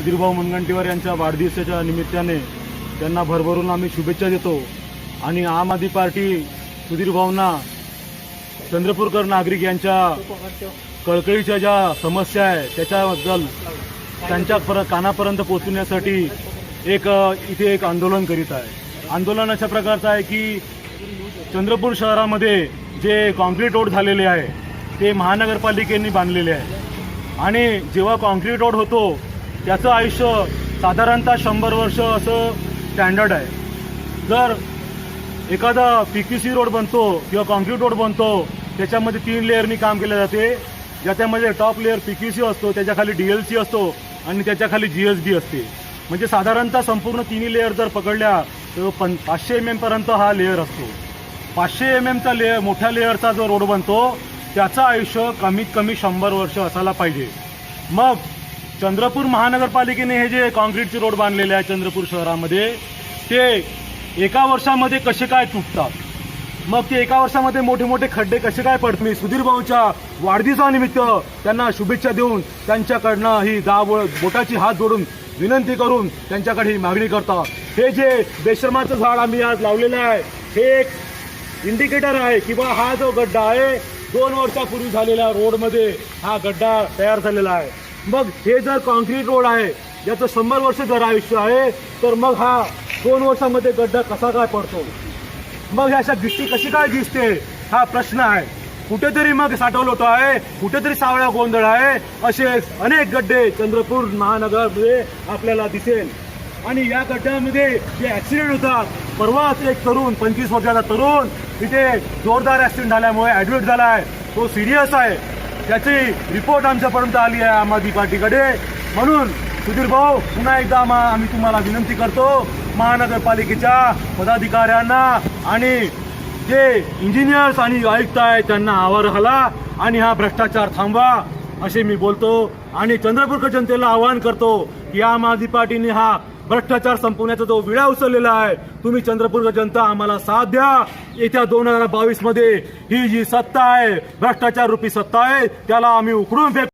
सुधीरभाऊ मुनगंटीवार यांच्या वाढदिवसाच्या निमित्ताने त्यांना भरभरून आम्ही शुभेच्छा देतो. आणि आम आदमी पार्टी सुधीरभाऊंना चंद्रपूरकर नागरिक यांच्या कळकळीच्या ज्या समस्या आहे त्याच्याबद्दल त्यांच्या पर कानापर्यंत पोचवण्यासाठी एक इथे एक आंदोलन करीत आहे. आंदोलन अशा प्रकारचं आहे की चंद्रपूर शहरामध्ये जे कॉन्क्रीट रोड झालेले आहे ते महानगरपालिकेने बांधलेले आहे. आणि जेव्हा कॉन्क्रीट रोड होतो त्याचं आयुष्य साधारणतः शंभर वर्ष असं स्टँडर्ड आहे. जर एखादा पी क्यू सी रोड बनतो किंवा कॉन्क्रीट रोड बनतो त्याच्यामध्ये तीन लेअरनी काम केले जाते. ज्याच्यामध्ये top layer P Q C असतो त्याच्याखाली डी एल सी असतो आणि त्याच्याखाली जी एस बी असते. म्हणजे साधारणतः संपूर्ण तिन्ही लेअर जर पकडल्या तर पं पाचशे एम एमपर्यंत हा लेअर असतो. पाचशे एम एमचा लेअर मोठ्या लेअरचा जो रोड बनतो त्याचं आयुष्य कमीत कमी शंभर वर्ष असायला पाहिजे. मग चंद्रपूर महानगरपालिकेने हे जे कॉन्क्रीटचे रोड बांधलेले आहे चंद्रपूर शहरामध्ये ते एका वर्षामध्ये कसे काय तुटतात? मग ते एका वर्षामध्ये मोठे मोठे खड्डे कसे काय पडत मी सुधीर भाऊच्या वाढदिवसानिमित्त त्यांना शुभेच्छा देऊन त्यांच्याकडनं ही दाब बोटाची हात जोडून विनंती करून त्यांच्याकडे ही मागणी करतात हे जे बेशर्माचं झाड आम्ही आज लावलेलं आहे हे एक इंडिकेटर आहे किंवा हा जो गड्डा आहे दोन वर्षापूर्वी झालेल्या रोडमध्ये हा गड्डा तयार झालेला आहे. मग हे जर कॉन्क्रीट रोड आहे याचं शंभर वर्ष जर आयुष्य आहे तर मग हा दोन वर्षामध्ये गड्डा कसा काय पडतो? मग ह्या अशा गिट्टी कशी काय दिसते हा प्रश्न आहे. कुठेतरी मग साठवलोट आहे कुठेतरी सावळा गोंधळ आहे असे अनेक गड्डे चंद्रपूर महानगरमध्ये आपल्याला दिसेल. आणि या गड्ड्यामध्ये जे ऍक्सिडेंट होतात परवाच एक तरुण पंचवीस वर्षाचा तरुण तिथे जोरदार ॲक्सिडेंट झाल्यामुळे ऍडमिट झाला आहे. तो सिरियस आहे. त्याची रिपोर्ट आमच्यापर्यंत आली आहे आम आदमी पार्टीकडे. म्हणून सुधीर भाऊ पुन्हा एकदा आम्ही तुम्हाला विनंती करतो महानगरपालिकेच्या पदाधिकाऱ्यांना आणि जे इंजिनियर्स आणि आयुक्त आहेत त्यांना आवार घाला आणि हा भ्रष्टाचार थांबवा. असे मी बोलतो आणि चंद्रपूरकर जनतेला आवाहन करतो की आम आदमी पार्टीने हा भ्रष्टाचार संपवण्याचा जो विळा उचललेला आहे तुम्ही चंद्रपूरकर जनता आम्हाला साथ द्या. येत्या दोन हजार बावीसमध्ये ही जी सत्ता आहे भ्रष्टाचार रूपी सत्ता आहे त्याला आम्ही उखडून फेक